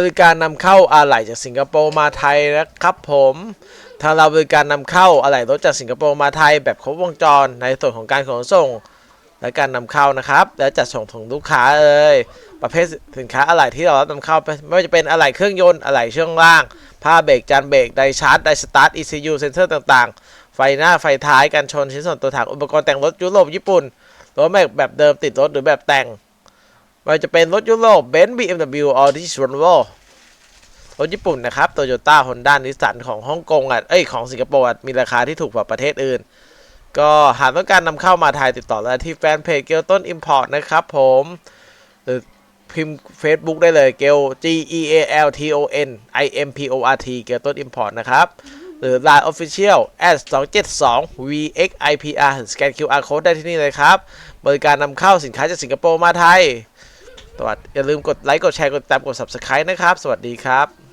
บริการนำเข้าอะไหล่จากสิงคโปร์มาไทยนะครับผมทางเราบริการนำเข้าอะไหล่รถจากสิงคโปร์มาไทยแบบครบวงจรในส่วนของการขนส่งและการนำเข้านะครับ และจัดส่งถึงลูกค้าเลยประเภทสินค้าอะไหล่ที่เรารับนำเข้าไม่ว่าจะเป็นอะไหล่เครื่องยนต์อะไหล่ช่วงล่างผ้าเบรกจานเบรกไดชาร์จไดสตาร์ท ECU เซนเซอร์ต่างๆ ไฟหน้าไฟท้ายกันชนชิ้นส่วนตัวถังอุปกรณ์แต่งรถยุโรปญี่ปุ่นรถแม็กแบบเดิมติดรถหรือแบบแต่ง ว่าจะเป็นรถยุโรปเบนซ์ BMW Audi s w a n v o รถญี่ปุ่นนะครับโตโยต้าฮอนด้านิสสันของฮ่องกงอะเอ้ยของสิงคโปร์อะมีราคาที่ถูกกว่าประเทศอื่น ก็หากต้องการนำเข้ามาไทยติดต่อได้ที่แฟนเพจเกลต้นอิมพอร์ตนะครับผมหรือพิมพ์ Facebook ได้เลยเกล G E A L T O N I M P O R T เกลต้นอิมพอร์ตนะครับ หรือ Line Official at 272 V X I P R สแกน QR Code ได้ที่นี่เลยครับ บริการนำเข้าสินค้าจากสิงคโปร์มาไทย วัสดีอย่าลืมกดไลค์กดแชร์กดติดตามกด Subscribe นะครับ สวัสดีครับ